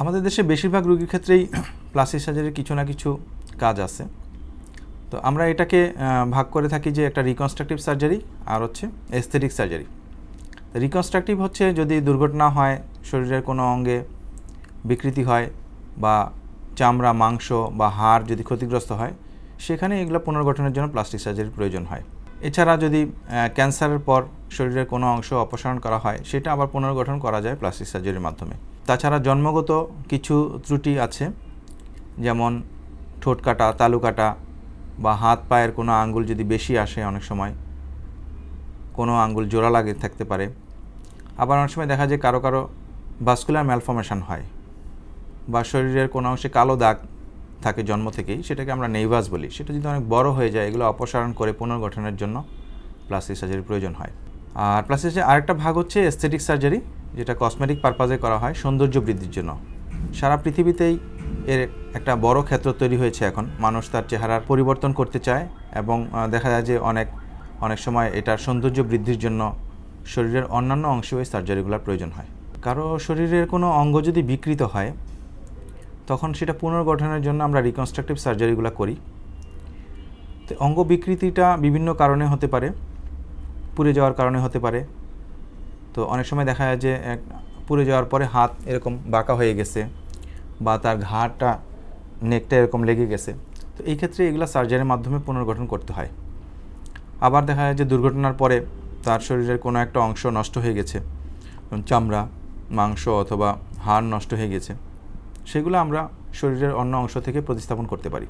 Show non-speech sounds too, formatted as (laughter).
আমাদের দেশে বেশিরভাগ রোগীর ক্ষেত্রেই (clears throat) প্লাস্টিক সার্জারির কিছু না কিছু কাজ আছে। তো আমরা এটাকে ভাগ করে থাকি যে একটা রিকনস্ট্রাকটিভ সার্জারি আর হচ্ছে এস্থেটিক সার্জারি রিকনস্ট্রাকটিভ হচ্ছে যদি দুর্ঘটনা হয়, শরীরের কোনো অঙ্গে বিকৃতি হয় বা চামড়া, মাংস বা হাড় যদি ক্ষতিগ্রস্ত হয়, সেখানে এগুলো পুনর্গঠনের জন্য প্লাস্টিক সার্জারির প্রয়োজন হয়। এছাড়া যদি ক্যান্সারের পর শরীরের কোনো অংশ অপসারণ করা হয়, সেটা আবার পুনর্গঠন করা যায় প্লাস্টিক সার্জারির মাধ্যমে। তাছাড়া জন্মগত কিছু ত্রুটি আছে, যেমন ঠোঁট কাটা, তালু কাটা বা হাত পায়ের কোনো আঙ্গুল যদি বেশি আসে অনেক সময়, কোনো আঙ্গুল জোড়া লাগে থাকতে পারে। আবার অনেক সময় দেখা যায় কারও কারও ভাস্কুলার ম্যালফরমেশন হয় বা শরীরের কোনো অংশে কালো দাগ থাকে জন্ম থেকেই, সেটাকে আমরা নেইভাস বলি। সেটা যদি অনেক বড় হয়ে যায়, এগুলো অপসারণ করে পুনর্গঠনের জন্য প্লাস্টিক সার্জারির প্রয়োজন হয়। আর প্লাস্টিক সার্জারি আরেকটা ভাগ হচ্ছে এস্থেটিক সার্জারি যেটা কসমেটিক পারপাজে করা হয়, সৌন্দর্য বৃদ্ধির জন্য। সারা পৃথিবীতেই এর একটা বড় ক্ষেত্র তৈরি হয়েছে এখন। মানুষ তার চেহারার পরিবর্তন করতে চায় এবং দেখা যায় যে অনেক অনেক সময় এটার সৌন্দর্য বৃদ্ধির জন্য শরীরের অন্যান্য অংশেও এই সার্জারিগুলোর প্রয়োজন হয়। কারও শরীরের কোনো অঙ্গ যদি বিকৃত হয়, তখন সেটা পুনর্গঠনের জন্য আমরা রিকনস্ট্রাকটিভ সার্জারিগুলো করি। তো অঙ্গ বিকৃতিটা বিভিন্ন কারণে হতে পারে, পুড়ে যাওয়ার কারণে হতে পারে তো অনেক সময় দেখা যায় যে পুড়ে যাওয়ার পরে হাত এরকম বাঁকা হয়ে গেছে বা তার ঘাড়টা নেকটা এরকম লেগে গেছে। তো এই ক্ষেত্রে এগুলো সার্জারির মাধ্যমে পুনর্গঠন করতে হয়। আবার দেখা যায় যে দুর্ঘটনার পরে তার শরীরের কোনো একটা অংশ নষ্ট হয়ে গেছে। চামড়া, মাংস অথবা হাড় নষ্ট হয়ে গেছে। সেগুলো আমরা শরীরের অন্য অংশ থেকে প্রতিস্থাপন করতে পারি।